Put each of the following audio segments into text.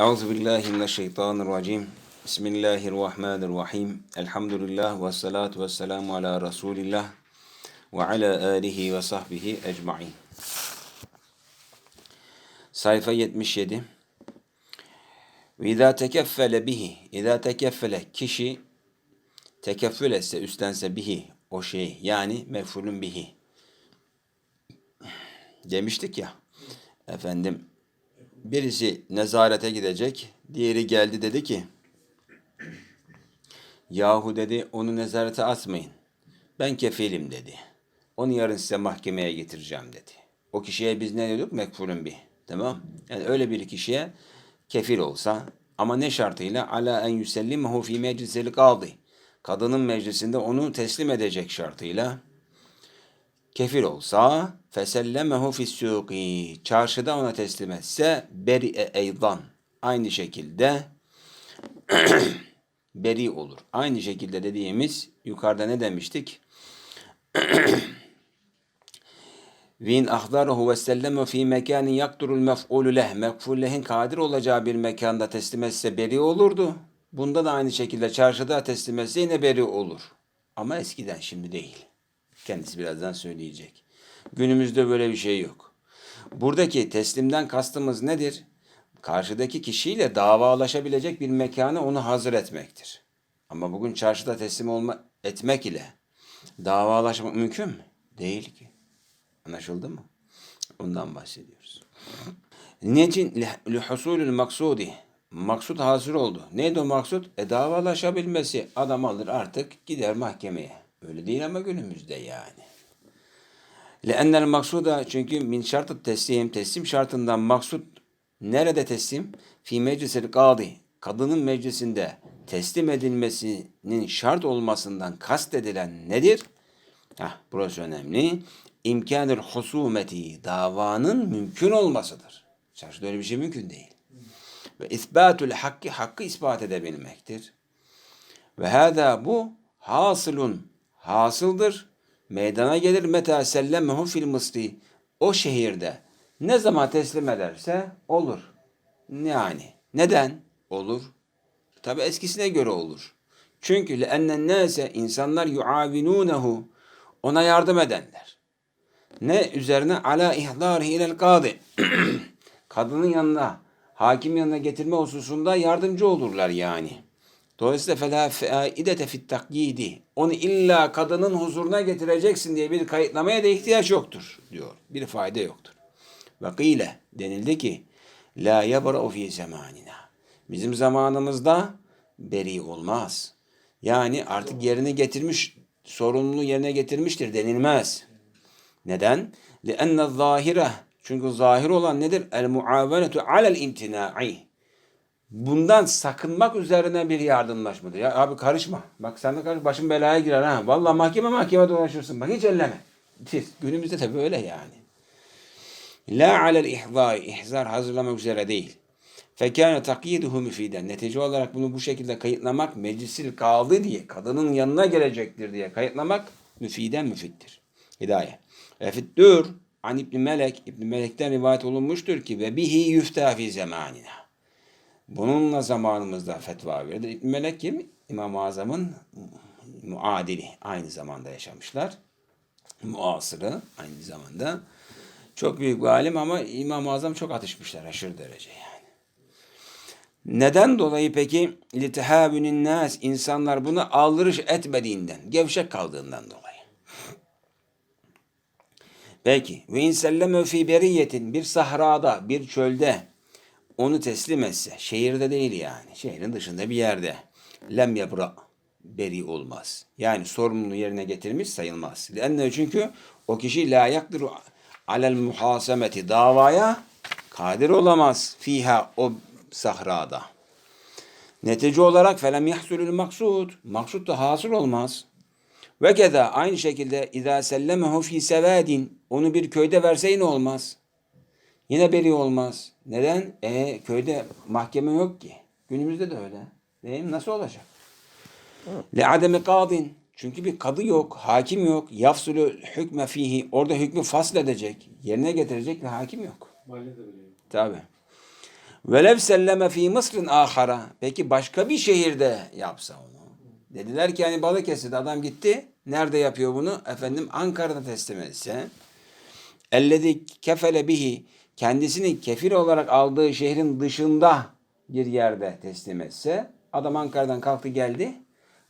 Euzu billahi mineşşeytanirracim. Bismillahirrahmanirrahim. Elhamdülillah ve salatu ve selamu ala Resulillah ve ala alihi ve sahbihi ecmaîn. Sayfa 77. Ve izâ tekeffele bihi. İzâ tekeffele kişi tekeffül etse, üstlense bihi o şey yani mef'ulün bihi. Demiştik ya. Efendim birisi nezarete gidecek. Diğeri geldi dedi ki Yahu dedi onu nezarete atmayın. Ben kefilim dedi. Onu yarın size mahkemeye getireceğim dedi. O kişiye biz ne diyorduk? Mekfulün bir. Tamam. Yani öyle bir kişiye kefil olsa ama ne şartıyla? Ala en yusellimehu fi meclisil kaldı. Kadının meclisinde onu teslim edecek şartıyla kefil olsa fesellemehu fissuki çarşıda ona teslim etse beri'e eydan aynı şekilde beri olur. Aynı şekilde dediğimiz yukarıda ne demiştik? Vin ahdarahu ve selleme fi mekanin yakturul mef'ulü leh. Mef'ul kadir olacağı bir mekanda teslim etse beri olurdu. Bunda da aynı şekilde çarşıda teslim etse yine beri olur. Ama eskiden şimdi değil. Kendisi birazdan söyleyecek. Günümüzde böyle bir şey yok. Buradaki teslimden kastımız nedir? Karşıdaki kişiyle davalaşabilecek bir mekanı onu hazır etmektir. Ama bugün çarşıda teslim olma etmek ile davalaşmak mümkün mü? Değil ki. Anlaşıldı mı? Bundan bahsediyoruz. Niçin? Lihusulül maksudi. Maksud hazır oldu. Neydi o maksud? E davalaşabilmesi. Adam alır artık gider mahkemeye. Öyle değil ama günümüzde yani. Leennel maksuda çünkü min şartı teslim, teslim şartından maksud nerede teslim? Fi meclisil kadi. Kadının meclisinde teslim edilmesinin şart olmasından kastedilen nedir? Heh, burası önemli. İmkanül husumeti, davanın mümkün olmasıdır. Çarşıda öyle bir şey mümkün değil. Ve isbatül hakkı, hakkı ispat edebilmektir. Ve hâzâ bu hasılun, hasıldır. Meydana gelir meta sellemehu fil mısri. O şehirde ne zaman teslim ederse olur. Yani neden olur? Tabi eskisine göre olur. Çünkü le'ennen nase insanlar yuavinunehu ona yardım edenler. Ne üzerine ala ihdarihi ilel kadi. Kadının yanına, hakim yanına getirme hususunda yardımcı olurlar yani. Dolayısıyla fela faidete fit takyidi. Onu illa kadının huzuruna getireceksin diye bir kayıtlamaya da ihtiyaç yoktur diyor. Bir fayda yoktur. Ve kıyle denildi ki la yabra'u fi zamanina. Bizim zamanımızda beri olmaz. Yani artık yerine getirmiş, sorumluluğu yerine getirmiştir denilmez. Neden? لِأَنَّ الظَّاهِرَ Çünkü zahir olan nedir? El-muavenetu alel imtina'i bundan sakınmak üzerine bir yardımlaşmadır. Ya abi karışma. Bak sen de karış başın belaya girer ha. Vallahi mahkeme mahkeme dolaşırsın. Bak hiç elleme. Siz günümüzde tabii öyle yani. La alel ihzai. ihzar hazırlamak üzere değil. Fekâne takyiduhu müfiden. Netice olarak bunu bu şekilde kayıtlamak meclisil kaldı diye, kadının yanına gelecektir diye kayıtlamak müfiden müfittir. Hidaye. Ve fittür an İbn Melek, İbn Melek'ten rivayet olunmuştur ki ve bihi yüftâ fi zamanina. Bununla zamanımızda fetva verdi. İbn Melek kim? İmam-ı Azam'ın muadili. Aynı zamanda yaşamışlar. Muasırı aynı zamanda. Çok büyük bir alim ama İmam-ı Azam çok atışmışlar aşırı derece yani. Neden dolayı peki litehabünün nas insanlar bunu aldırış etmediğinden, gevşek kaldığından dolayı. Peki ve inselleme fi beriyetin bir sahrada, bir çölde onu teslim etse, şehirde değil yani, şehrin dışında bir yerde, lem yabra, beri olmaz. Yani sorumluluğu yerine getirmiş sayılmaz. Lenne çünkü o kişi la yakdiru alel muhasemeti davaya kadir olamaz fiha o sahrada. Netice olarak felem yahsulül maksud. Maksud da hasıl olmaz. Ve keza aynı şekilde izâ sellemehu fi sevadin onu bir köyde verse yine olmaz. Yine beri olmaz. Neden? E köyde mahkeme yok ki. Günümüzde de öyle. Değil mi? Nasıl olacak? Le ademi kadin. Çünkü bir kadı yok, hakim yok. Yafsulü hükme fihi. Orada hükmü fasl edecek, yerine getirecek bir hakim yok. Tabi. Velev selleme fi Mısır'ın ahara. Peki başka bir şehirde yapsa onu. Dediler ki hani Balıkesir'de adam gitti. Nerede yapıyor bunu? Efendim Ankara'da teslim etse. Ellezi kefele bihi. Kendisini kefil olarak aldığı şehrin dışında bir yerde teslim etse. Adam Ankara'dan kalktı geldi.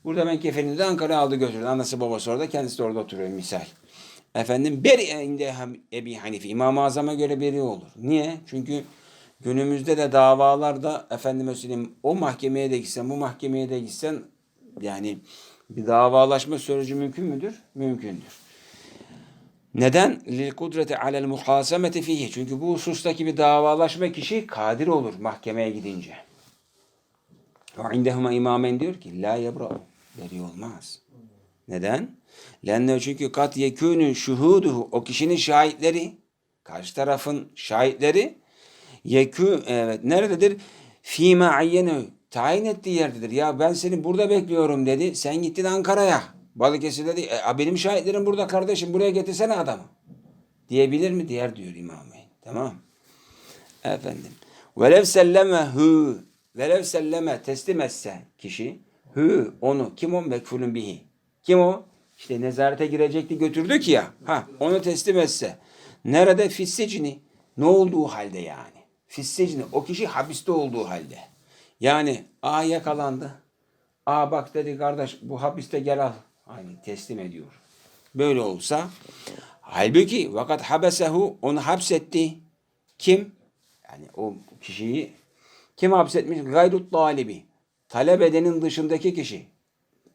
Burada ben kefilini de Ankara'ya aldı götürdü. Anası babası orada kendisi de orada oturuyor misal. Efendim beri inde Ebi Hanife İmam-ı Azam'a göre beri olur. Niye? Çünkü günümüzde de davalarda efendim söyleyeyim o mahkemeye de gitsen bu mahkemeye de gitsen yani bir davalaşma süreci mümkün müdür? Mümkündür. Neden? Lil kudreti alel muhasemeti fihi. Çünkü bu husustaki bir davalaşma kişi kadir olur mahkemeye gidince. Ve indehuma imamen diyor ki la yebra'u. Beri olmaz. Neden? Lenne çünkü kat yekûnü şuhuduhu o kişinin şahitleri karşı tarafın şahitleri yekû evet nerededir? Fîme ayyenü tayin ettiği yerdedir. Ya ben seni burada bekliyorum dedi. Sen gittin Ankara'ya. Balıkesir dedi. E, benim şahitlerim burada kardeşim. Buraya getirsene adamı. Diyebilir mi? Diğer diyor İmam Bey. Tamam. Efendim. Velev selleme hü. Velev selleme teslim etse kişi. Hü onu. Kim o? Mekfulun bihi. Kim o? İşte nezarete girecekti götürdük ya. Ha onu teslim etse. Nerede? Fissicini. Ne olduğu halde yani. Fissicini. O kişi hapiste olduğu halde. Yani A yakalandı. A bak dedi kardeş bu hapiste gel al. Hani teslim ediyor. Böyle olsa halbuki vakat habesehu onu hapsetti. Kim? Yani o kişiyi kim hapsetmiş? Gayrut talibi. Talep edenin dışındaki kişi.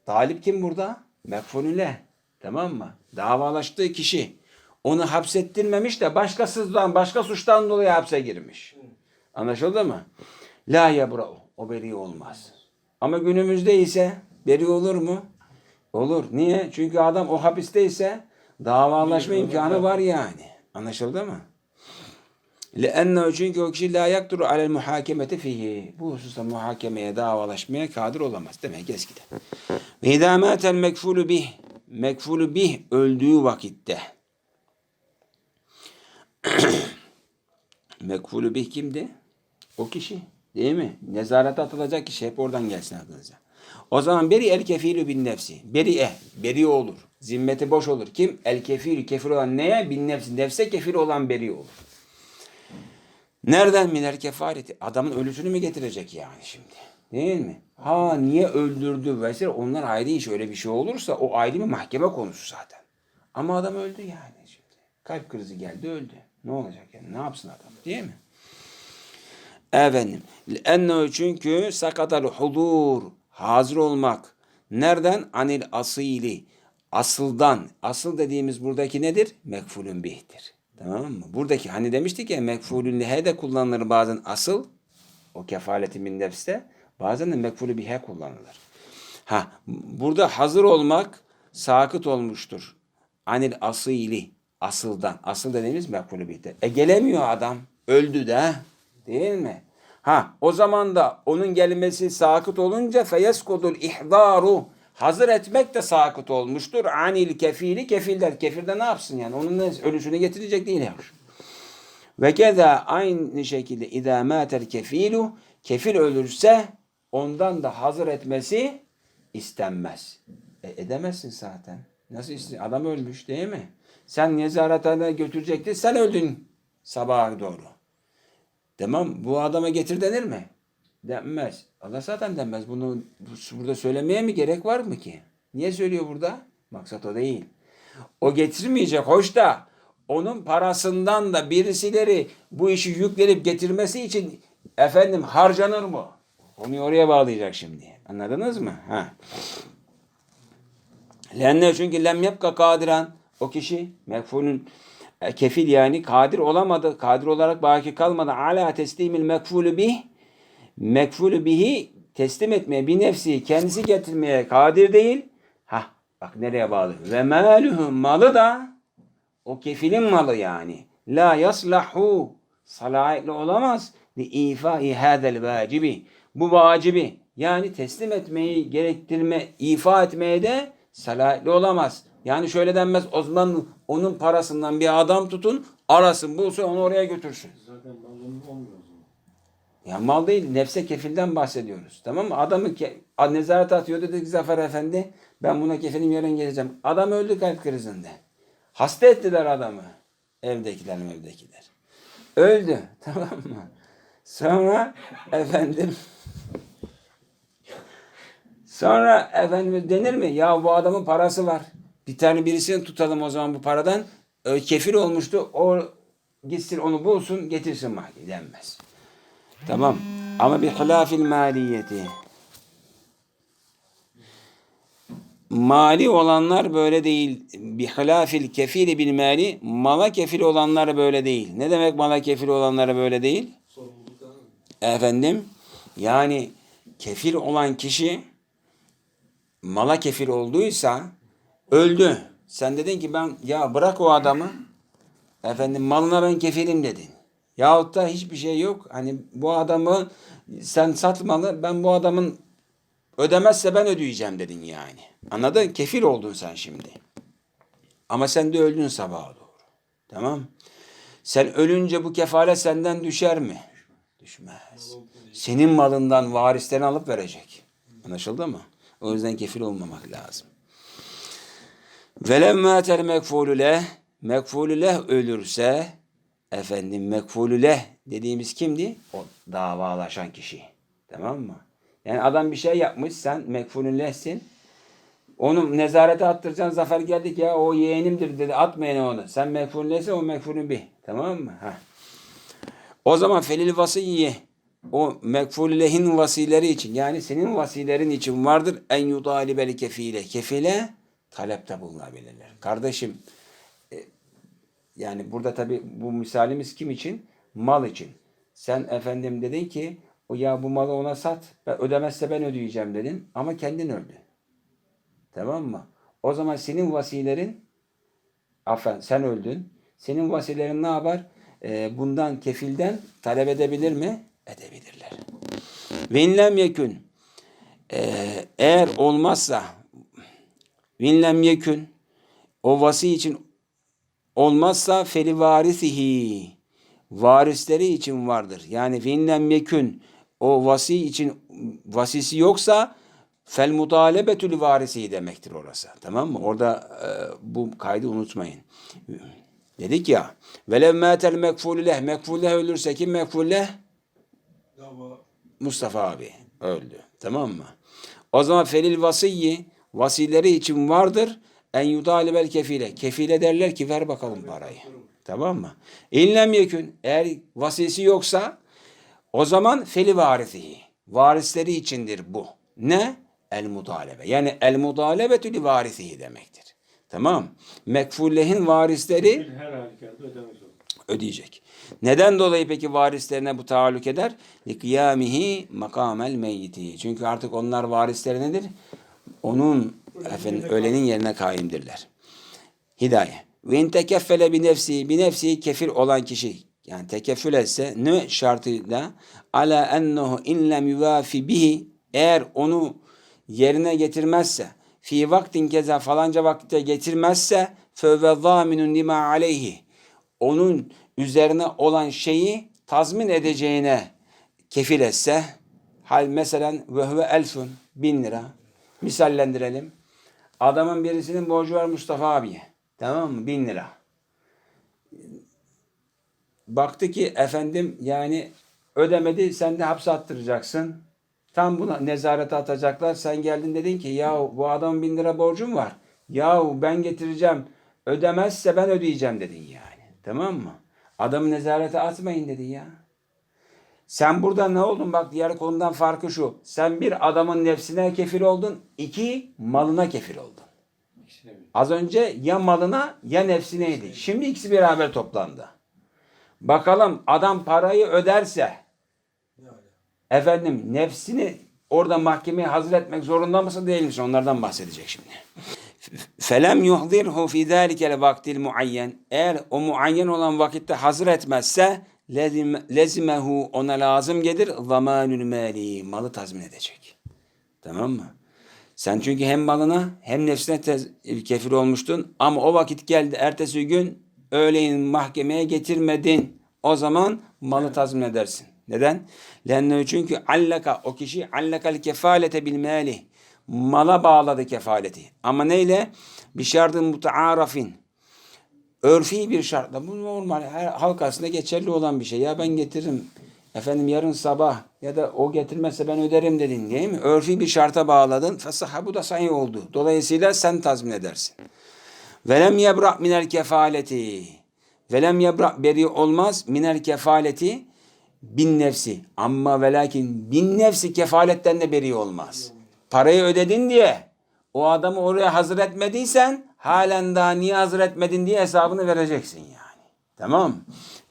Talip kim burada? Mekfunüle. Tamam mı? Davalaştığı kişi. Onu hapsettirmemiş de başkasından, başka suçtan dolayı hapse girmiş. Anlaşıldı mı? La yebra'u. O beri olmaz. Ama günümüzde ise beri olur mu? Olur. Niye? Çünkü adam o hapisteyse davalaşma imkanı var yani. Anlaşıldı mı? لأنه çünkü o kişi la yakturu alel muhakemeti fihi. Bu hususta muhakemeye, davalaşmaya kadir olamaz. Demek eskiden. Ve idâ mâtel mekfulu bih. Mekfulu bih öldüğü vakitte. mekfulu bih kimdi? O kişi. Değil mi? Nezarete atılacak kişi. Hep oradan gelsin aklınıza. O zaman beri el kefilü bin nefsi. Beri e. Beri olur. Zimmeti boş olur. Kim? El kefilü. Kefil olan neye? Bin nefsi. Nefse kefil olan beri olur. Nereden miner kefareti? Adamın ölüsünü mü getirecek yani şimdi? Değil mi? Ha niye öldürdü vesaire onlar ayrı iş. Öyle bir şey olursa o ayrı bir mahkeme konusu zaten. Ama adam öldü yani şimdi. Kalp krizi geldi öldü. Ne olacak yani? Ne yapsın adam? Değil mi? Efendim. Ennehu çünkü sakatal hudur. Hazır olmak. Nereden? Anil asili. Asıldan. Asıl dediğimiz buradaki nedir? Mekfulün bihtir. Tamam mı? Buradaki hani demiştik ya mekfulün lihe de kullanılır bazen asıl. O kefaleti min nefste. Bazen de mekfulü bihe kullanılır. Ha burada hazır olmak sakıt olmuştur. Anil asili. Asıldan. Asıl dediğimiz mekfulü bihtir. E gelemiyor adam. Öldü de. Değil mi? Ha o zaman da onun gelmesi sakıt olunca feyeskodul ihdaru hazır etmek de sakıt olmuştur. Anil kefili kefilden. Kefilde ne yapsın yani? Onun ölüsünü getirecek değil yavrum. Ve keza aynı şekilde idâ mâtel kefilu kefil ölürse ondan da hazır etmesi istenmez. E, edemezsin zaten. Nasıl istiyorsun? Adam ölmüş değil mi? Sen nezarethaneye götürecektin. Sen öldün sabaha doğru. Tamam bu adama getir denir mi? Denmez. Allah zaten denmez. Bunu burada söylemeye mi gerek var mı ki? Niye söylüyor burada? Maksat o değil. O getirmeyecek hoş da onun parasından da birisileri bu işi yüklenip getirmesi için efendim harcanır mı? Onu oraya bağlayacak şimdi. Anladınız mı? Ha. Lenne çünkü lem yapka kadiran o kişi mekfulün kefil yani kadir olamadı. Kadir olarak baki kalmadı. Ala teslimil mekfulü bih mekfulü bihi teslim etmeye bir nefsi kendisi getirmeye kadir değil. Ha bak nereye bağlı. Ve maluhu malı da o kefilin malı yani. La yaslahu salahiyetli olamaz. Li ifai hadel vacibi. Bu vacibi yani teslim etmeyi gerektirme, ifa etmeye de salahiyetli olamaz. Yani şöyle denmez o zaman onun parasından bir adam tutun arasın bulsun onu oraya götürsün. Zaten balonun olmuyor. Ya mal değil, nefse kefilden bahsediyoruz. Tamam mı? Adamı ke- a- nezaret atıyor dedi ki Zafer Efendi ben buna kefilim yarın geleceğim. Adam öldü kalp krizinde. Hasta ettiler adamı. Evdekiler evdekiler. Öldü. Tamam mı? Sonra efendim Sonra efendim denir mi? Ya bu adamın parası var. Bir tane birisini tutalım o zaman bu paradan. Ö, Kefil olmuştu. O gitsin onu bulsun getirsin mahkemeye denmez. Tamam. Ama bir hilafil maliyeti. Mali olanlar böyle değil. Bir hilafil kefili bil mali. Mala kefil olanlar böyle değil. Ne demek mala kefil olanlara böyle değil? Efendim yani kefil olan kişi mala kefil olduysa öldü. Sen dedin ki ben ya bırak o adamı. Efendim malına ben kefilim dedin. Yahut da hiçbir şey yok. Hani bu adamı sen satmalı ben bu adamın ödemezse ben ödeyeceğim dedin yani. Anladın? Kefil oldun sen şimdi. Ama sen de öldün sabaha doğru. Tamam. Sen ölünce bu kefalet senden düşer mi? Düşmez. Senin malından varislerini alıp verecek. Anlaşıldı mı? O yüzden kefil olmamak lazım. Velemmâ tel mekfûlü leh, mekfûlü leh ölürse, efendim mekfûlü leh dediğimiz kimdi? O davalaşan kişi. Tamam mı? Yani adam bir şey yapmış, sen mekfûlü lehsin. Onu nezarete attıracaksın. Zafer geldik ya o yeğenimdir dedi. Atmayın onu. Sen mekfûlü lehse o mekfûlü bih. Tamam mı? Ha. O zaman felil vasiyye o mekful lehin vasileri için yani senin vasilerin için vardır en yutalibel kefile. Kefile talepte bulunabilirler. Kardeşim e, yani burada tabi bu misalimiz kim için? Mal için. Sen efendim dedin ki ya bu malı ona sat. Ben ödemezse ben ödeyeceğim dedin ama kendin öldü. Tamam mı? O zaman senin vasilerin afen sen öldün. Senin vasilerin ne yapar? Ee, bundan kefilden talep edebilir mi? Edebilirler. Vinlem yekün. Ee, eğer olmazsa vinlem yekün o vasi için olmazsa feli varisihi varisleri için vardır. Yani vinlem yekün o vasi için vasisi yoksa fel mutalebetül varisi demektir orası. Tamam mı? Orada e, bu kaydı unutmayın. Dedik ya velev metel mekfulü leh mekfulü leh ölürse kim mekfulü leh? Mustafa abi öldü. Tamam mı? O zaman felil vasiyyi vasileri için vardır. En yudalibel kefile. Kefile derler ki ver bakalım parayı. Tamam mı? İnlem yekün. Eğer vasisi yoksa o zaman feli varisihi. Varisleri içindir bu. Ne? El mutalebe. Yani el mutalebetü li varisihi demektir. Tamam. Mekfullehin varisleri Her halükarda ödeyecek. Neden dolayı peki varislerine bu taalluk eder? Likiyamihi makamel meyyiti. Çünkü artık onlar varisleri nedir? Onun efendim ölenin yerine kaimdirler. Hidaye. Ve in tekeffele bi nefsi, bi nefsi kefil olan kişi yani tekeffül etse ne şartıyla ala ennehu in lem yuvafi bihi eğer onu yerine getirmezse fi vaktin keza falanca vakitte getirmezse fevve zaminun lima aleyhi onun üzerine olan şeyi tazmin edeceğine kefil etse hal mesela ve huve elfun bin lira misallendirelim. Adamın birisinin borcu var Mustafa abiye. Tamam mı? Bin lira. Baktı ki efendim yani ödemedi sen de hapse attıracaksın. Tam buna nezarete atacaklar. Sen geldin dedin ki ya bu adamın bin lira borcum var. Ya ben getireceğim. Ödemezse ben ödeyeceğim dedin yani. Tamam mı? Adamı nezarete atmayın dedi ya. Sen burada ne oldun? Bak diğer konudan farkı şu. Sen bir adamın nefsine kefil oldun. iki malına kefil oldun. Az önce ya malına ya nefsineydi. Şimdi ikisi beraber toplandı. Bakalım adam parayı öderse efendim nefsini orada mahkemeye hazır etmek zorunda mısın değil misin? Onlardan bahsedecek şimdi. Felem yuhzirhu fi zâlikel vaktil muayyen. Eğer o muayyen olan vakitte hazır etmezse lezimehu ona lazım gelir zamanül mali. Malı tazmin edecek. Tamam mı? Sen çünkü hem malına hem nefsine tez- kefil olmuştun ama o vakit geldi ertesi gün öğleyin mahkemeye getirmedin. O zaman malı tazmin edersin. Neden? Lennehu çünkü allaka o kişi allakal kefalete bil mali. Mala bağladı kefaleti. Ama neyle? Bir şartın mutaarafin. Örfi bir şartla. Bu normal. Her halk arasında geçerli olan bir şey. Ya ben getiririm. Efendim yarın sabah ya da o getirmezse ben öderim dedin değil mi? Örfi bir şarta bağladın. Fesaha bu da sahih oldu. Dolayısıyla sen tazmin edersin. Velem yebra minel kefaleti. Velem yebra beri olmaz minel kefaleti bin nefsi. Ama ve lakin bin nefsi kefaletten de beri olmaz. Parayı ödedin diye o adamı oraya hazır etmediysen halen daha niye hazır etmedin diye hesabını vereceksin yani. Tamam.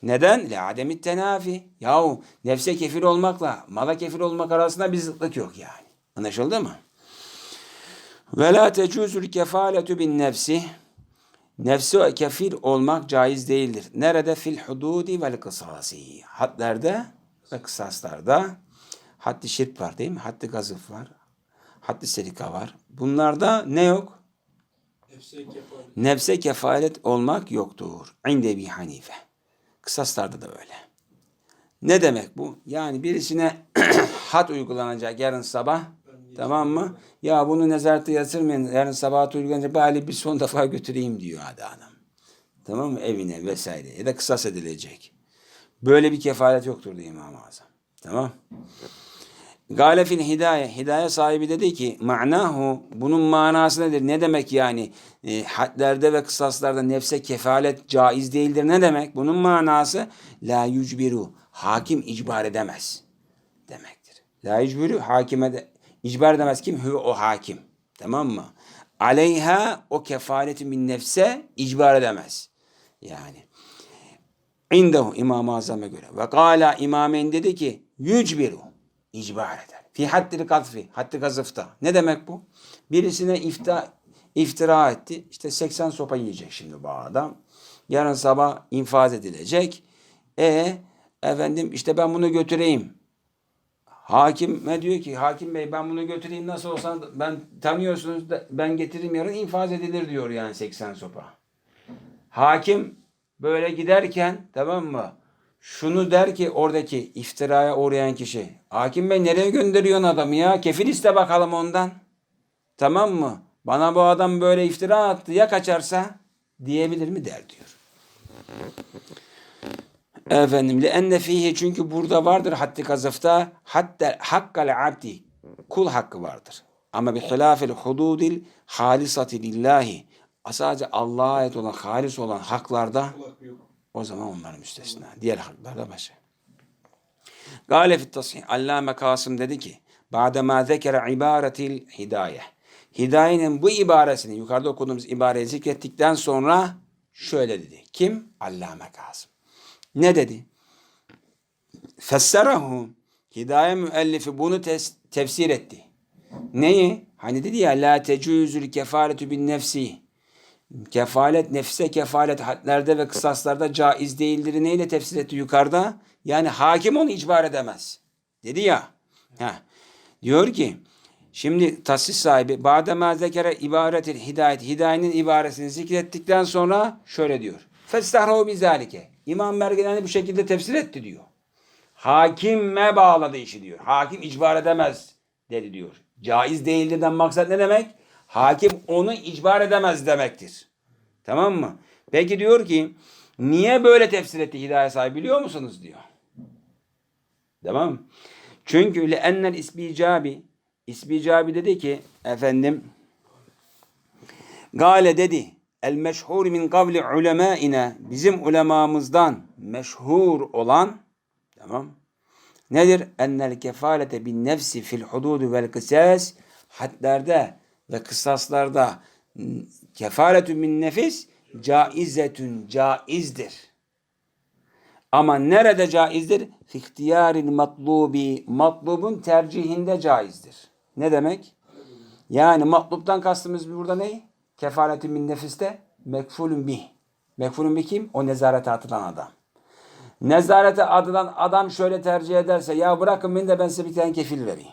Neden? Le ademit tenafi. Yahu nefse kefil olmakla mala kefil olmak arasında bir zıtlık yok yani. Anlaşıldı mı? Ve la tecuzul kefaletu bin nefsi. Nefsi kefil olmak caiz değildir. Nerede? Fil hududi vel kısasi. Hadlerde ve kısaslarda. Haddi şirk var değil mi? Haddi gazıf var. Haddi serika var. Bunlarda ne yok? Nefse kefalet olmak yoktur. İnde Ebi Hanife. Kısaslarda da öyle. Ne demek bu? Yani birisine had uygulanacak yarın sabah. Tamam mı? Ya bunu nezarette yatırmayın. Yarın sabah uygulanacak. Bari bir son defa götüreyim diyor hadi adam. Tamam mı? Evine vesaire. Ya da kısas edilecek. Böyle bir kefalet yoktur diyor İmam-ı Azam. Tamam. Gale fil hidaye. Hidaye sahibi dedi ki ma'nahu bunun manası nedir? Ne demek yani? E, hadlerde ve kısaslarda nefse kefalet caiz değildir. Ne demek? Bunun manası la yücbiru. Hakim icbar edemez demektir. La yücbiru hakime de icbar edemez kim? Hü o hakim. Tamam mı? Aleyha o kefaleti min nefse icbar edemez. Yani. İndehu İmam-ı Azam'a göre. Ve kâlâ imamen dedi ki yücbiru icbar eder. Fi haddil gazfi, haddi gazıfta. Ne demek bu? Birisine ifta, iftira etti. İşte 80 sopa yiyecek şimdi bu adam. Yarın sabah infaz edilecek. E efendim işte ben bunu götüreyim. Hakime diyor ki hakim bey ben bunu götüreyim nasıl olsa ben tanıyorsunuz ben getireyim yarın infaz edilir diyor yani 80 sopa. Hakim böyle giderken tamam mı? Şunu der ki oradaki iftiraya uğrayan kişi. Hakim bey nereye gönderiyorsun adamı ya? Kefil iste bakalım ondan. Tamam mı? Bana bu adam böyle iftira attı ya kaçarsa diyebilir mi der diyor. Efendim le enne fihi çünkü burada vardır haddi kazıfta hatta hakkal abdi kul hakkı vardır. Ama bi hilafil hududil halisati lillahi sadece Allah'a ait olan halis olan haklarda o zaman onlar müstesna. Diğer haklarda başka. Gale fit tasih. Allame Kasım dedi ki Ba'dema zekere ibaretil hidaye. Hidayenin bu ibaresini yukarıda okuduğumuz ibareyi zikrettikten sonra şöyle dedi. Kim? Allame Kasım. Ne dedi? Fesserahu. Hidaye müellifi bunu tefsir etti. Neyi? Hani dedi ya la tecuzul kefaretu bin nefsi. Kefalet nefse kefalet hadlerde ve kısaslarda caiz değildir. Neyle tefsir etti yukarıda? Yani hakim onu icbar edemez. Dedi ya. Ha. Diyor ki şimdi tahsis sahibi Badema zekere ibaretil hidayet hidayenin ibaresini zikrettikten sonra şöyle diyor. Festahrahu bizalike. İmam Mergenani bu şekilde tefsir etti diyor. Hakime bağladı işi diyor. Hakim icbar edemez dedi diyor. Caiz değildirden maksat ne demek? Hakim onu icbar edemez demektir. Tamam mı? Peki diyor ki niye böyle tefsir etti hidayet sahibi biliyor musunuz diyor. Tamam Çünkü le ennel isbicabi isbicabi dedi ki efendim Gale dedi el meşhur min kavli ulemaine bizim ulemamızdan meşhur olan tamam nedir? Ennel kefalete bin nefsi fil hududu vel kısas hadlerde ve kısaslarda kefaletün min nefis caizetün caizdir. Ama nerede caizdir? İhtiyaril matlubi matlubun tercihinde caizdir. Ne demek? Yani matluptan kastımız burada ne? Kefaletün min nefiste mekfulun bih. Mekfulun bih kim? O nezarete atılan adam. Nezarete atılan adam şöyle tercih ederse ya bırakın beni de ben size bir tane kefil vereyim.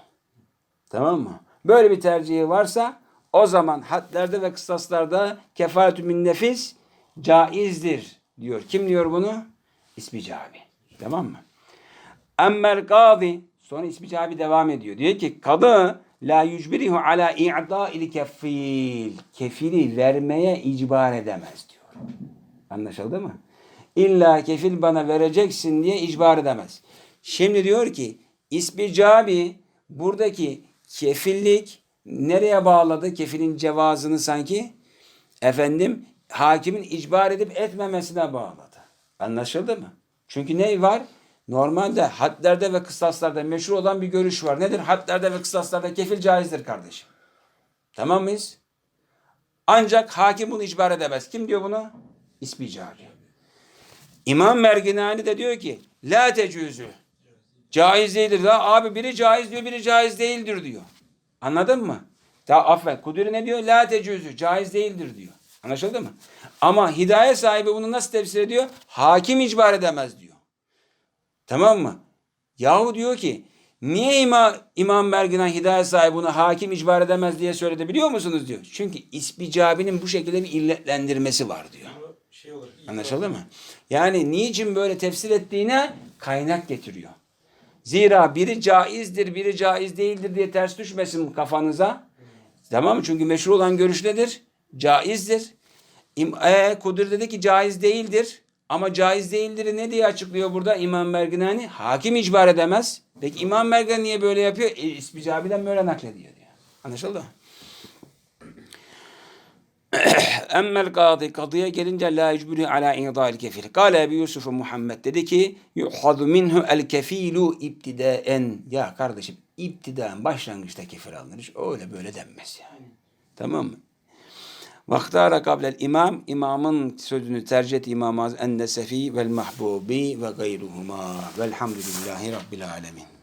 Tamam mı? Böyle bir tercihi varsa o zaman hadlerde ve kısaslarda kefaretü min nefis caizdir diyor. Kim diyor bunu? İsmi Cabi. Tamam mı? Emmel kazi sonra ismi abi devam ediyor. Diyor ki kadı la yücbirihu ala i'da'il kefil. Kefili vermeye icbar edemez diyor. Anlaşıldı mı? İlla kefil bana vereceksin diye icbar edemez. Şimdi diyor ki isbicabi buradaki kefillik nereye bağladı? Kefilin cevazını sanki efendim hakimin icbar edip etmemesine bağladı. Anlaşıldı mı? Çünkü ne var? Normalde hadlerde ve kısaslarda meşhur olan bir görüş var. Nedir? Hadlerde ve kısaslarda kefil caizdir kardeşim. Tamam mıyız? Ancak hakim bunu icbar edemez. Kim diyor bunu? İspicabi. İmam Merginani de diyor ki la tecüzü. Caiz değildir. Da abi biri caiz diyor, biri caiz değildir diyor. Anladın mı? Ta affet. Kudüri ne diyor? La tecüzü. Caiz değildir diyor. Anlaşıldı mı? Ama hidayet sahibi bunu nasıl tefsir ediyor? Hakim icbar edemez diyor. Tamam mı? Yahu diyor ki niye İmam, İmam Merginan hidayet sahibi bunu hakim icbar edemez diye söyledi biliyor musunuz diyor. Çünkü isbicabinin bu şekilde bir illetlendirmesi var diyor. Şey olur. Anlaşıldı mı? Yani niçin böyle tefsir ettiğine kaynak getiriyor. Zira biri caizdir, biri caiz değildir diye ters düşmesin kafanıza. Tamam mı? Çünkü meşhur olan görüş nedir? Caizdir. E, Kudur dedi ki caiz değildir. Ama caiz değildir ne diye açıklıyor burada İmam Merginani? Hakim icbar edemez. Peki İmam Merginani niye böyle yapıyor? E, İsbicabiden böyle naklediyor diyor. Anlaşıldı mı? Emmel kadı kadıya gelince la yecburi ala i'da'il kefil. Kale Ebu Yusuf Muhammed dedi ki yuhadu minhu el kefilu ibtidaen. Ya kardeşim ibtidaen başlangıçta kefil alınır. Öyle böyle denmez yani. Tamam mı? Vaktara kablel imam, imamın sözünü tercih etti İmam-ı Azam en nesefi vel mahbubi ve gayruhuma. Velhamdülillahi Rabbil alemin.